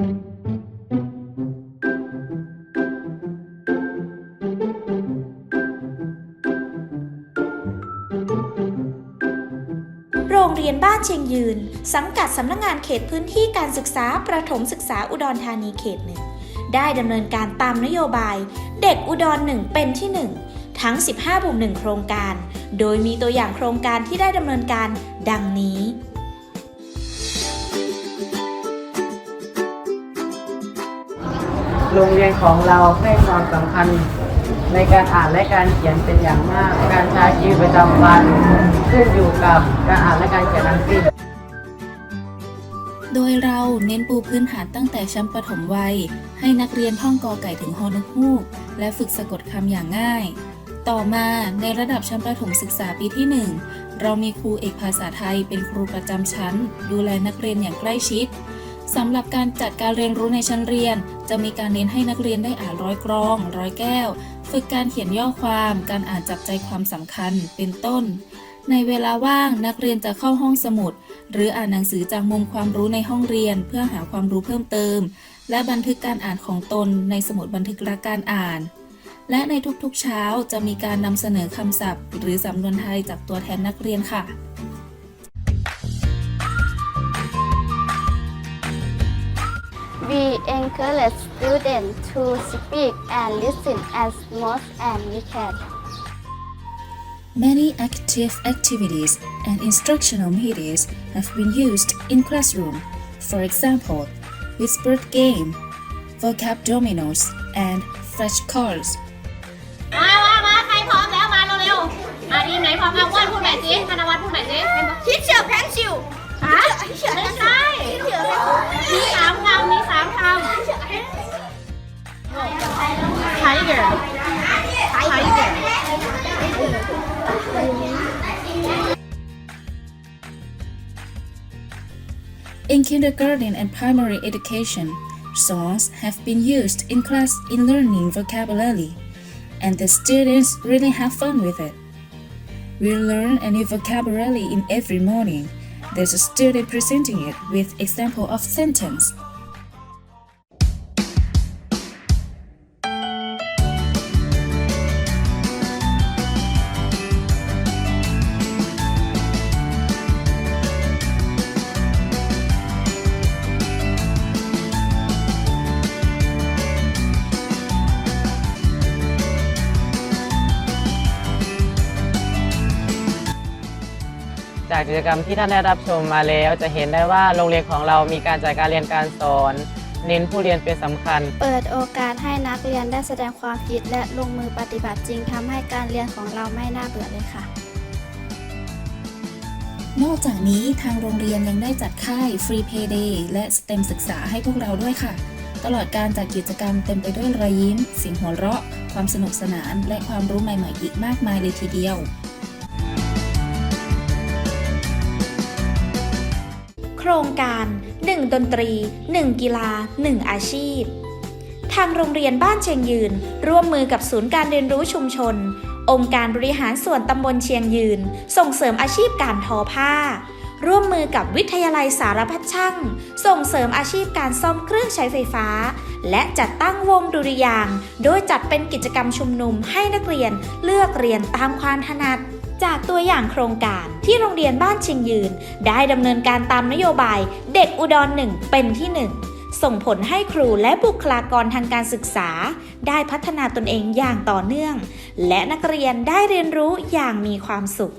โรงเรียนบ้านเชียงยืน สังกัดสำนักงานเขตพื้นที่การศึกษาประถมศึกษาอุดรธานีเขตหนึ่งได้ดำเนินการตามนโยบาย เด็กอุดรหนึ่งเป็นที่หนึ่งทั้ง 15บุ่มหนึ่งโครงการ โดยมีตัวอย่างโครงการที่ได้ดำเนินการดังนี้ โรงเรียนของเราให้ความสำคัญในการอ่านและการเขียนเป็นอย่างมาก การใช้ชีวิตประจำวันขึ้นอยู่กับการอ่านและการเขียนทั้งสิ้นโดยเราเน้นปูพื้นฐานตั้งแต่ชั้นประถมวัย ให้นักเรียนท่องกอไก่ถึงฮอนกฮูก และฝึกสะกดคำอย่างง่าย ต่อมาในระดับชั้นประถมศึกษาปีที่ 1 เรามีครูเอกภาษาไทยเป็นครูประจำชั้น ดูแลนักเรียนอย่างใกล้ชิด สำหรับการจัดการเรียนรู้ในชั้นเรียน จะมีการเน้นให้นักเรียนได้อ่านร้อยกรอง ร้อยแก้ว ฝึกการเขียนย่อความ การอ่านจับใจความสำคัญ เป็นต้น ในเวลาว่างนักเรียนจะเข้าห้องสมุด หรืออ่านหนังสือจากมุมความรู้ในห้องเรียน เพื่อหาความรู้เพิ่มเติม และบันทึกการอ่านของตนในสมุดบันทึกรักการอ่านและในทุกๆเช้าจะมีการนำเสนอคำศัพท์ หรือสำนวนไทยจากตัวแทนนักเรียนค่ะ We encourage students to speak and listen as much as we can. Many active activities and instructional medias have been used in classroom. For example, whispered game, vocab dominoes, and flashcards. มามามาใครพร้อมแล้วมาเร็วๆมาทีมไหนพร้อมเอาอ้วนพูดใหม่สิธนวัฒน์พูดใหม่สิเป็นปะ ทิเชอร์แพนซิล ฮะไม่ Tiger Tiger In kindergarten and primary education, songs have been used in class in learning vocabulary, and the students really have fun with it. We learn a new vocabulary in every morning. There's a student presenting it with example of sentence. จากกิจกรรมที่ท่านได้รับชมมาแล้วจะเห็นได้ว่าโรงเรียนของเรามีการจัดการเรียนการสอน เน้นผู้เรียนเป็นสำคัญ เปิดโอกาสให้นักเรียนได้แสดงความคิดและลงมือปฏิบัติจริงทำให้การเรียนของเราไม่น่าเบื่อเลยค่ะ นอกจากนี้ทางโรงเรียนยังได้จัดค่าย Free Pay Day และ STEM ศึกษาให้พวกเราด้วยค่ะ ตลอดการจัดกิจกรรมเต็มไปด้วยรอยยิ้มเสียงหัวเราะ ความสนุกสนาน และความรู้ใหม่ๆอีกมากมายเลยทีเดียว โครงการ 1 ดนตรี 1 กีฬา 1 อาชีพ ทางโรงเรียนบ้านเชียงยืน ร่วมมือกับศูนย์การเรียนรู้ชุมชน องค์การบริหารส่วนตำบลเชียงยืน ส่งเสริมอาชีพการทอผ้า ร่วมมือกับวิทยาลัยสารพัดช่าง ส่งเสริมอาชีพการซ่อมเครื่องใช้ไฟฟ้า และจัดตั้งวงดุริยาง โดยจัดเป็นกิจกรรมชุมนุมให้นักเรียนเลือกเรียนตามความถนัด จากตัวอย่างโครงการที่โรงเรียนบ้านชิงยืน ได้ดำเนินการตามนโยบายเด็กอุดรหนึ่งเป็นที่หนึ่งส่งผลให้ครูและบุคลากรทางการศึกษา ได้พัฒนาตนเองอย่างต่อเนื่อง และนักเรียนได้เรียนรู้อย่างมีความสุข